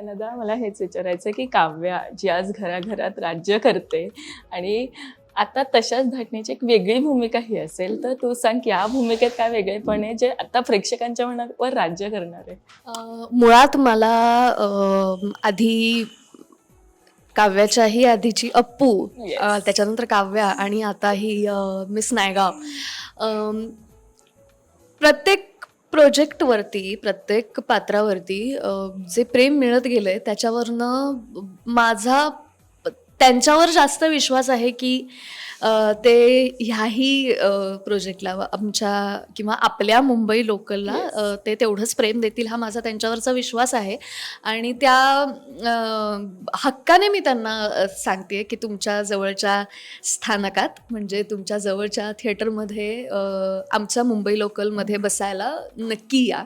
नयनदा मला हेच विचारायचं की काव्या जी आज घराघरात राज्य करते आणि आता तशाच धाटणीची एक वेगळी भूमिका ही असेल तर तू सांग की या भूमिकेत काय वेगळेपण आहे जे आता प्रेक्षकांच्या मनावर राज्य करणार आहे मुळात मला आधी काव्याच्याही आधीची अप्पू Yes. त्याच्यानंतर काव्या आणि आता ही मिस नायगाव प्रत्येक प्रोजेक्टवरती प्रत्येक पात्रावरती जे प्रेम मिळत गेलंय त्याच्यावरनं माझा त्यांच्यावर जास्त विश्वास आहे की ते ह्याही प्रोजेक्टला व आमच्या किंवा आपल्या मुंबई लोकलला ते तेवढंच प्रेम देतील हा माझा त्यांच्यावरचा विश्वास आहे. आणि त्या हक्काने मी त्यांना सांगते की तुमच्या जवळच्या स्थानकात म्हणजे तुमच्या जवळच्या थिएटरमध्ये आमच्या मुंबई लोकलमध्ये बसायला नक्की या.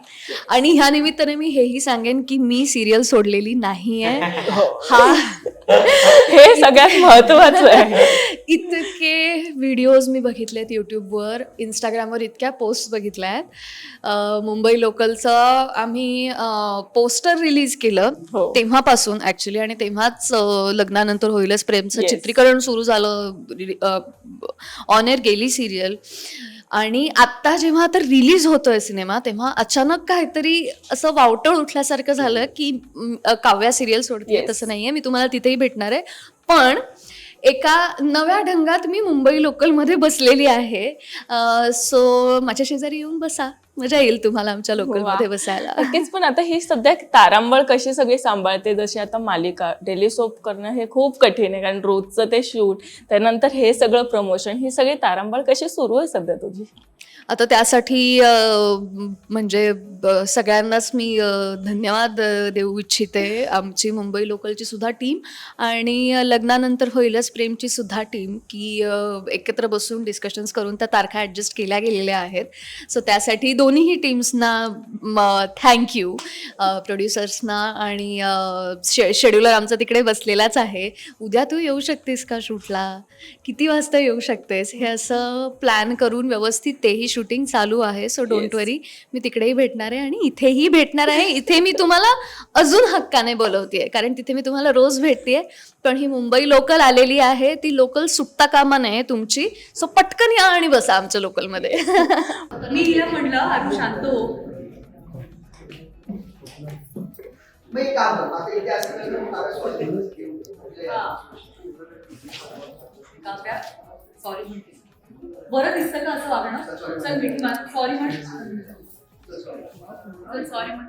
आणि ह्या निमित्ताने मी हेही सांगेन की मी सिरियल सोडलेली नाही आहे हा हे सगळ्यात महत्वाचं आहे इतके व्हिडिओज मी बघितलेत यूट्यूबवर इंस्टाग्रामवर इतक्या पोस्ट बघितल्या आहेत मुंबई लोकलचं आम्ही पोस्टर रिलीज केलं हो. तेव्हापासून ऍक्च्युली आणि तेव्हाच लग्नानंतर होईलच प्रेमचं. चित्रीकरण सुरू झालं ऑन एअर गेली सिरियल आणि आत्ता जेव्हा आता रिलीज होतोय सिनेमा तेव्हा अचानक काहीतरी असं वावटळ उठल्यासारखं झालं की काव्या सिरियल सोडते. तसं नाहीये. मी तुम्हाला तिथेही भेटणार आहे. पण एका नव्या ढंगात मी मुंबई लोकलमध्ये बसलेली आहे. सो माझ्या शेजारी येऊन बसा. मजा येईल तुम्हाला आमच्या लोकलमध्ये बसायला. नक्कीच पण आता ही सध्या तारांबळ कशी सगळी सांभाळते जशी आता मालिका डेली सोप करणं हे खूप कठीण आहे कारण रोजचं ते शूट त्यानंतर हे सगळं प्रमोशन ही सगळी तारांबळ कशी सुरू आहे सध्या तुझी? आता त्यासाठी म्हणजे सगळ्यांनाच मी धन्यवाद देऊ इच्छिते. आमची मुंबई लोकलची सुद्धा टीम आणि लग्नानंतर होईलच प्रेमची सुद्धा टीम की एकत्र बसून डिस्कशन्स करून त्या तारखा ॲडजस्ट केल्या गेलेल्या आहेत. सो त्यासाठी दोन्हीही टीम्सना थँक्यू प्रोड्युसर्सना आणि शे शेड्युलर आमचा तिकडे बसलेलाच आहे. उद्या तू येऊ शकतेस का शूटला? किती वाजता येऊ शकतेस? हे असं प्लॅन करून व्यवस्थित तेही शूटिंग चालू आहे. So don't. वरी मी तिकडेही भेटणार आहे आणि इथेही भेटणार आहे. इथे मी तुम्हाला अजून हक्काने बोलवतेय. कारण तिथे मी तुम्हाला रोज भेटतेय. पण ही मुंबई लोकल आलेली आहे. ती लोकल सुटता कामा नये तुमची. सो पटकन या आणि बसा आमच्या लोकलमध्ये मी हिला म्हणलं आरू शांत हो एक काम आता इथे असं. काव्या सॉरी म्हणते बरं दिसतं का असं वागणं? चल मिठी मार सॉरी म्हण. चल सॉरी म्हण.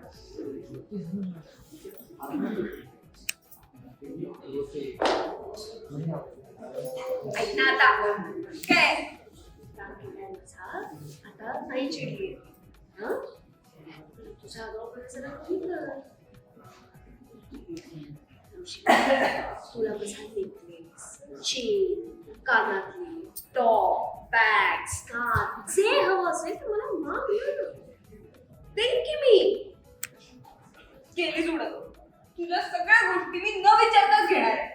ऐक ना आता काय? आता नाही चिडली. आगाऊपणा जरा कमी कर. तुला कसा नेकलेस चेन कानातली टॉप बॅग स्कार्फ जे हवं असेल तर मला माग देईन की मी केली उडत तुझ्या सगळ्या गोष्टी मी न विचारताच घेणार आहे